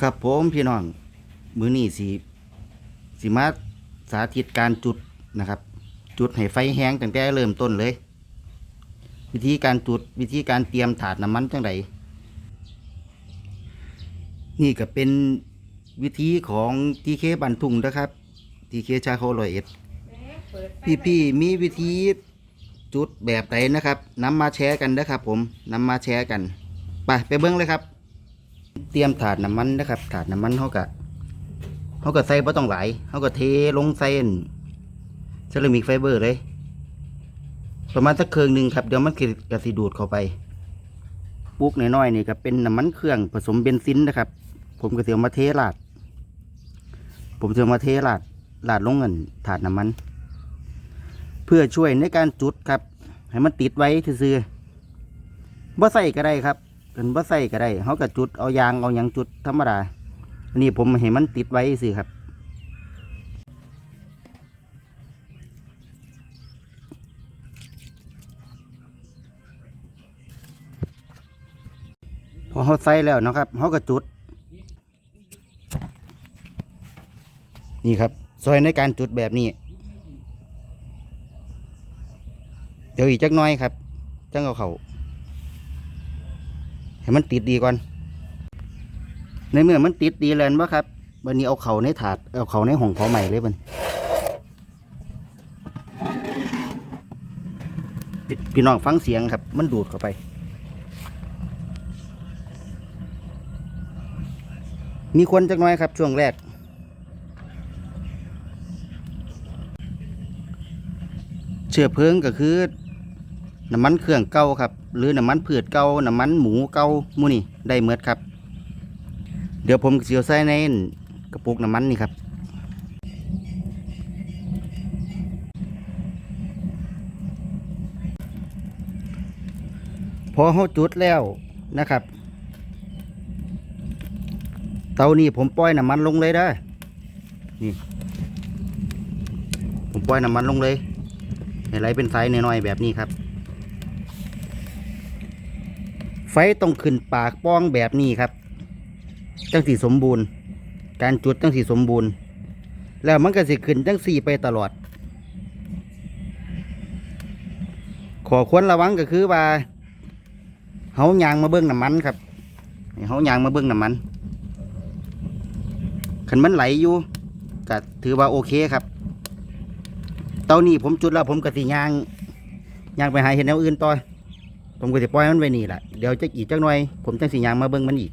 ครับผมพี่น้อง มือนี่สีสีมาสาธิตการจุดนะครับ จุดให้ไฟแห้งตั้งแต่เริ่มต้นเลย วิธีการจุดวิธีการเตรียมถาดน้ำมันจังไดนี่ก็เป็นวิธีของทีเคบันทุงนะครับทีเคชาโคลอยเอ็ดพี่พี่มีวิธีจุดแบบไหนนะครับนำมาแชร์กันนะครับผมนำมาแชร์กัน ไปไปเบิ้งเลยครับ เตรียมถาดน้ำมันนะครับถาดน้ำมันเขากะเขาก็ใส่บ่ต้องหลายเขาก็เทลงใส่อั่นเซรามิกไฟเบอร์เลย ประมาณสักเครื่องหนึ่งครับเดี๋ยวมันก็กระสิดูดเข้าไปปุ๊กน้อยๆนี่ก็เป็นน้ำมันเครื่องผสมเบนซินนะครับ ผมก็เสียมาเทราด ผมเสียมาเทราดราดลงเงินถาดน้ำมัน เพื่อช่วยในการจุดครับ ให้มันติดไว้ซื่อๆบ่ใส่ก็ได้ครับ เป็นบ่ใส่ก็ได้เขาก็จุดเอายางเอาหยังจุดธรรมดาอันนี้ผมเห็นมันติดไว้สิครับ พอเขาใส่แล้วนะครับเขาก็จุด นี่ครับซอยในการจุดแบบนี้ เดี๋ยวอีกจักน้อยครับจังเอาเขา ให้มันติดดีก่อน ในเมื่อมันติดดีแล้วว่าครับวันนี้เอาเขาในถาด เอาเขาในห้องเผาใหม่เลยมันพี่น้องฟังเสียงครับ มันดูดเข้าไป มีคนจักน้อยครับ ช่วงแรก เชื้อเพลิงก็คือ น้ำมันเครื่องเก่าครับ หรือน้ำมันพืชเก่าน้ำมันหมูเก่ามูนี่ได้เมดครับ เดี๋ยวผมเสียวใส่ในกระปุกน้ำมันนี่ครับพอเขาจุดแล้วนะครับ เตานี่ผมปล่อยน้ำมันลงเลยได้นี่ ผมปล่อยน้ำมันลงเลยให้ไหลเป็นสายน้อยๆแบบนี้ครับ ไฟต้องขึ้นปากป้องแบบนี้ครับ จังสีสมบูรณ์ การจุดจังสีสมบูรณ์ แล้วมันก็สิขึ้นจังสีไปตลอด ขอควรระวังก็คือว่าเฮายางมาเบิ้งน้ำมันครับเฮายางมาเบิ้งน้ำมันขันมันไหลอยู่ก็ถือว่าโอเคครับ เตานี้ผมจุดแล้วผมก็สิยางยางไปหาเห็นแนวอื่นต่อ ผมก็จะปล่อยมันไว้นี่แหละเดี๋ยวจะอีกจักหน่อย ผมจังสียางมาเบิ้งมันอีก